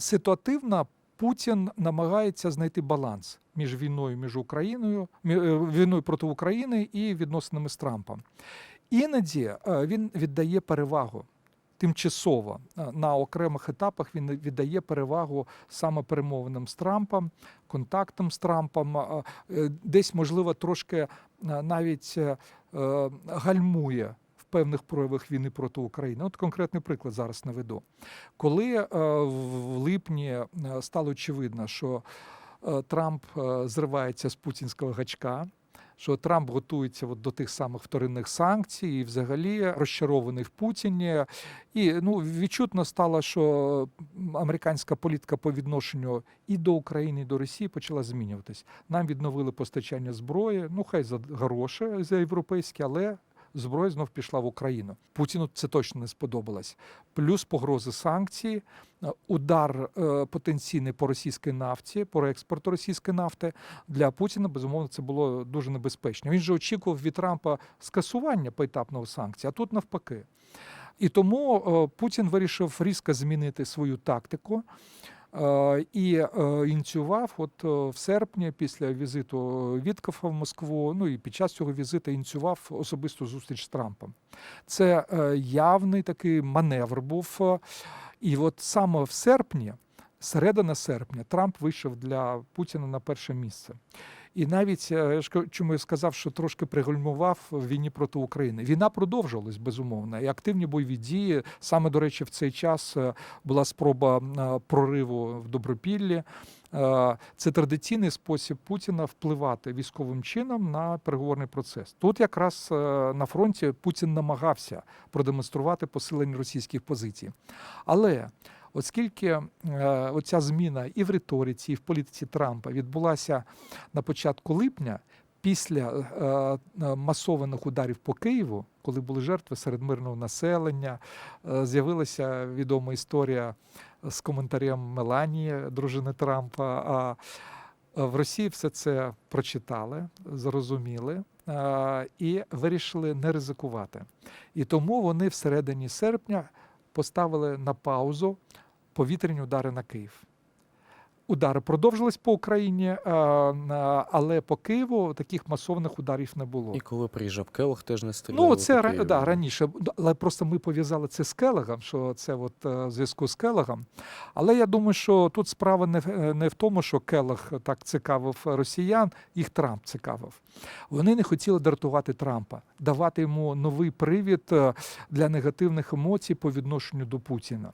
Ситуативно Путін намагається знайти баланс між війною між Україною, е, війною проти України і відносинами з Трампом. Іноді е, він віддає перевагу. Тимчасово е, на окремих етапах він віддає перевагу саме перемовинам з Трампом, контактам з Трампом, десь, можливо, трошки навіть гальмує певних проявах війни проти України. От конкретний приклад зараз наведу. Коли е, в липні е, стало очевидно, що е, Трамп зривається з путінського гачка. Що Трамп готується от до тих самих вторинних санкцій, і взагалі розчарований в Путіні. І ну відчутно стало, що американська політика по відношенню і до України, і до Росії почала змінюватись. Нам відновили постачання зброї. Ну хай за гроші за європейські, але зброя знов пішла в Україну. Путіну це точно не сподобалось. Плюс погрози санкцій, е, удар е, потенційний по російській нафті, по експорту російської нафти для Путіна безумовно це було дуже небезпечно. Він же очікував від Трампа скасування поетапного санкцій, а тут навпаки. І тому е, Путін вирішив різко змінити свою тактику. Е, І е, ініціював от е, в серпні, після візиту Віткофа в Москву, ну і під час цього візиту ініціював особисту зустріч з Трампом. Це явний такий маневр був. І от саме в серпні, середина серпня, Трамп вийшов для Путіна на перше місце. І навіть е, чому я сказав, що трошки пригальмував в війні проти України. Війна продовжувалась безумовно, і активні бойові дії. Саме до речі, в цей час е, була спроба е, прориву в Добропіллі. Це традиційний спосіб Путіна впливати військовим чином на переговорний процес. Тут якраз на фронті Путін намагався продемонструвати посилення російських позицій. Але оскільки оця зміна і в риториці, і в політиці Трампа відбулася на початку липня, після е, е, масованих ударів по Києву, коли були жертви серед мирного населення, е, з'явилася відома історія з коментарем Меланії, дружини Трампа. А в Росії все це прочитали, зрозуміли і вирішили не ризикувати. І тому вони всередині серпня поставили на паузу повітряні удари на Київ. Удари продовжились по Україні, е, е, але по Києву таких масованих ударів не було. І коли приїжджав Келох, теж не стріляли. Ну, це по Києву. да, раніше, але просто ми пов'язали це з Келегом, що це от е, в зв'язку з Келегом. Але я думаю, що тут справа не, в- не в тому, що Келег так цікавив росіян, їх Трамп цікавив. Вони не хотіли дратувати Трампа, давати йому новий привід для негативних емоцій по відношенню до Путіна.